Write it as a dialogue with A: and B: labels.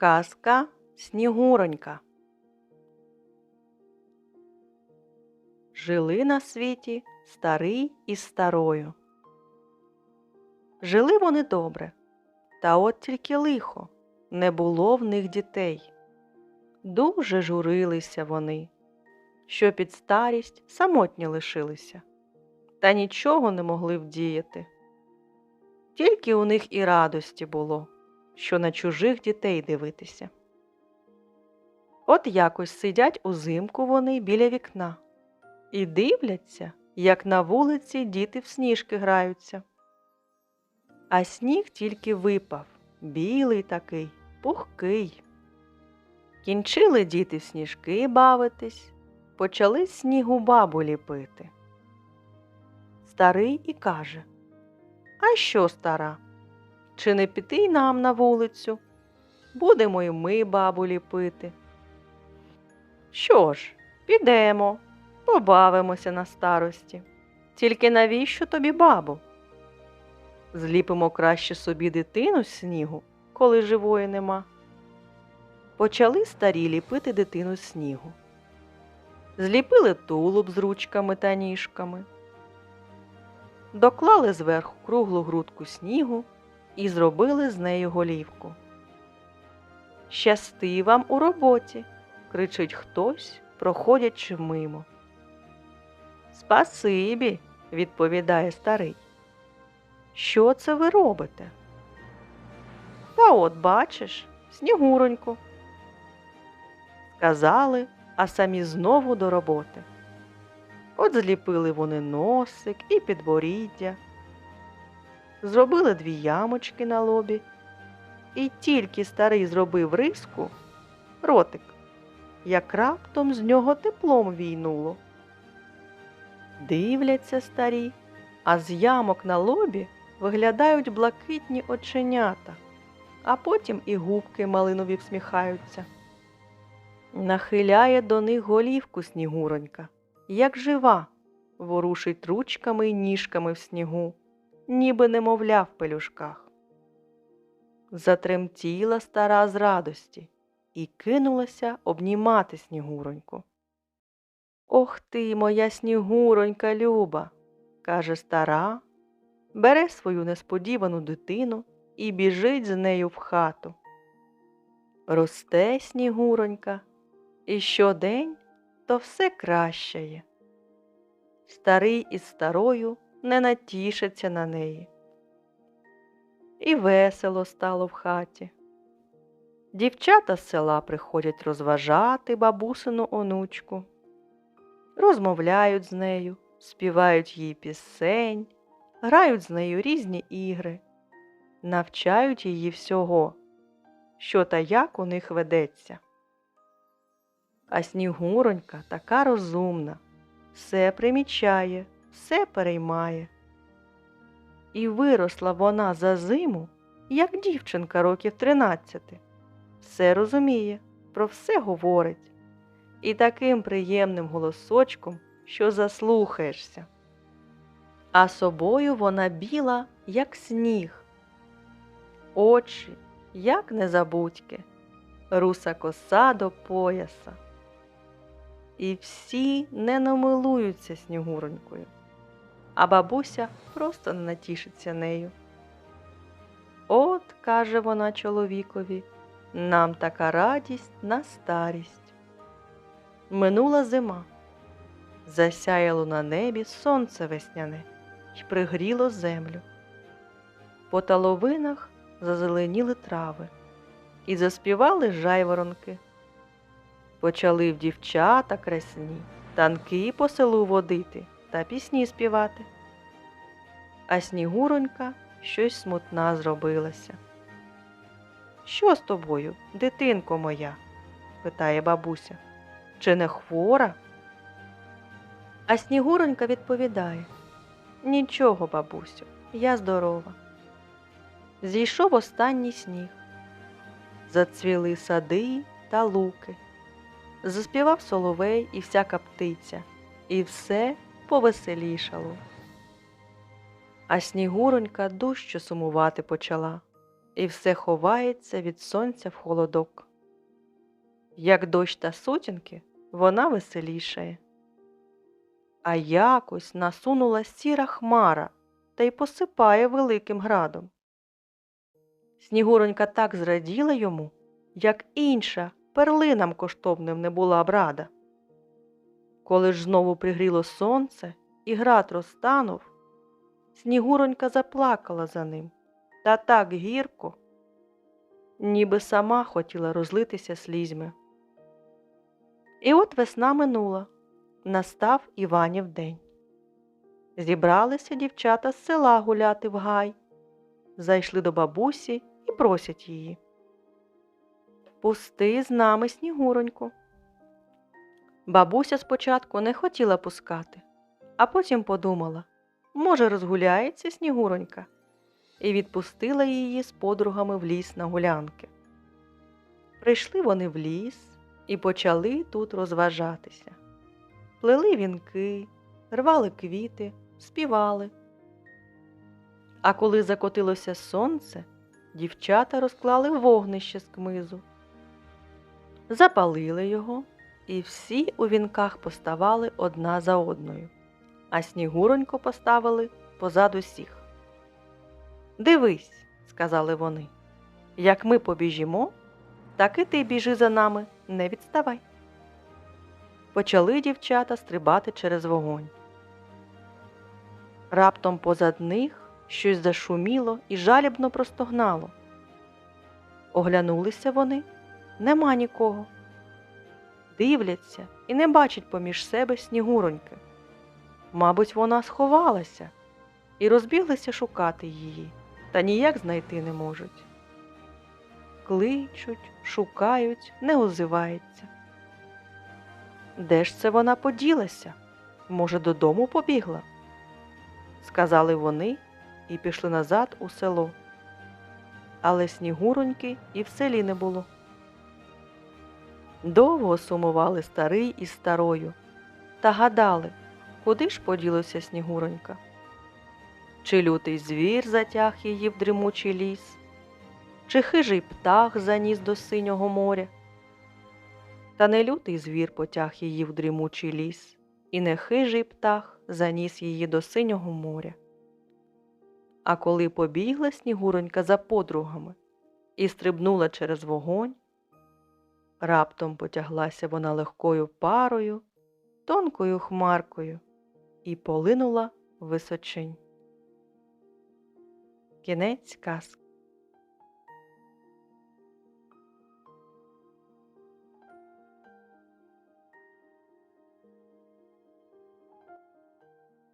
A: Казка Снігуронька. Жили на світі старий із старою. Жили вони добре, та от тільки лихо, не було в них дітей. Дуже журилися вони, що під старість самотні лишилися, та нічого не могли вдіяти. Тільки у них і радості було, що на чужих дітей дивитися. От якось сидять узимку вони біля вікна і дивляться, як на вулиці діти в сніжки граються. А сніг тільки випав, білий такий, пухкий. Кінчили діти в сніжки бавитись, почали снігу бабу ліпити. Старий і каже А що, стара? Чи не піти й нам на вулицю? Будемо й ми бабу ліпити. Що ж, підемо, побавимося на старості. Тільки навіщо тобі бабу? Зліпимо краще собі дитину з снігу, коли живої нема. Почали старі ліпити дитину з снігу. Зліпили тулуб з ручками та ніжками, доклали зверху круглу грудку снігу і зробили з нею голівку. Щасти вам у роботі, кричить хтось, проходячи мимо. Спасибі, відповідає старий. Що це ви робите? Та от бачиш, снігуроньку. Сказали, а самі знову до роботи. От зліпили вони носик і підборіддя, зробили дві ямочки на лобі, і тільки старий зробив риску, ротик, як раптом з нього теплом війнуло. Дивляться старі, а з ямок на лобі виглядають блакитні оченята, а потім і губки малинові всміхаються. Нахиляє до них голівку снігуронька, як жива, ворушить ручками й ніжками в снігу, ніби немовля в пелюшках. Затремтіла стара з радості і кинулася обнімати снігуроньку. Ох ти, моя снігуронька люба, каже стара, бере свою несподівану дитину і біжить з нею в хату. Росте снігуронька, і щодень то все кращає. Старий із старою не натішиться на неї. І весело стало в хаті. Дівчата з села приходять розважати бабусину онучку, розмовляють з нею, співають їй пісень, грають з нею різні ігри, навчають її всього, що та як у них ведеться. А снігуронька така розумна, все примічає, все переймає. І виросла вона за зиму, як дівчинка років тринадцяти. Все розуміє, про все говорить, і таким приємним голосочком, що заслухаєшся. А собою вона біла, як сніг, очі, як незабудьки, руса коса до пояса. І всі не намилуються снігуронькою, а бабуся просто не натішиться нею. От, каже вона чоловікові, нам така радість на старість. Минула зима, засяяло на небі сонце весняне й пригріло землю. По таловинах зазеленіли трави і заспівали жайворонки. Почали в дівчата красні, танки по селу водити та пісні співати. А снігуронька щось смутна зробилася. Що з тобою, дитинко моя? питає бабуся. Чи не хвора? А снігуронька відповідає Нічого, бабусю, я здорова. Зійшов останній сніг. Зацвіли сади та луки. Заспівав соловей і всяка птиця, і все повеселішало. А снігуронька дужче сумувати почала і все ховається від сонця в холодок. Як дощ та сутінки, вона веселішає. А якось насунула сіра хмара та й посипає великим градом. Снігуронька так зраділа йому, як інша перлинам коштовним не була б рада. Коли ж знову пригріло сонце і град розтанув, Снігуронька заплакала за ним та так гірко, ніби сама хотіла розлитися слізьми. І от весна минула, настав Іванів день. Зібралися дівчата з села гуляти в гай, зайшли до бабусі і просять її. Пусти з нами снігуроньку. Бабуся спочатку не хотіла пускати, а потім подумала, може, розгуляється снігуронька, і відпустила її з подругами в ліс на гулянки. Прийшли вони в ліс і почали тут розважатися. Плели вінки, рвали квіти, співали. А коли закотилося сонце, дівчата розклали вогнище з кмизу, запалили його, і всі у вінках поставали одна за одною, а снігуроньку поставили позад усіх. Дивись, сказали вони, як ми побіжимо, так і ти біжи за нами, не відставай. Почали дівчата стрибати через вогонь. Раптом позад них щось зашуміло і жалібно простогнало. Оглянулися вони, нема нікого. Дивляться і не бачать поміж себе снігуроньки. Мабуть, вона сховалася і розбіглися шукати її, та ніяк знайти не можуть. Кличуть, шукають, не озивається. Де ж це вона поділася? Може, додому побігла? Сказали вони і пішли назад у село. Але снігуроньки і в селі не було. Довго сумували старий із старою та гадали, куди ж поділося снігуронька. Чи лютий звір затяг її в дрімучий ліс, чи хижий птах заніс до синього моря. Та не лютий звір потяг її в дрімучий ліс, і не хижий птах заніс її до синього моря. А коли побігла снігуронька за подругами і стрибнула через вогонь, раптом потяглася вона легкою парою, тонкою хмаркою і полинула височинь. Кінець казки.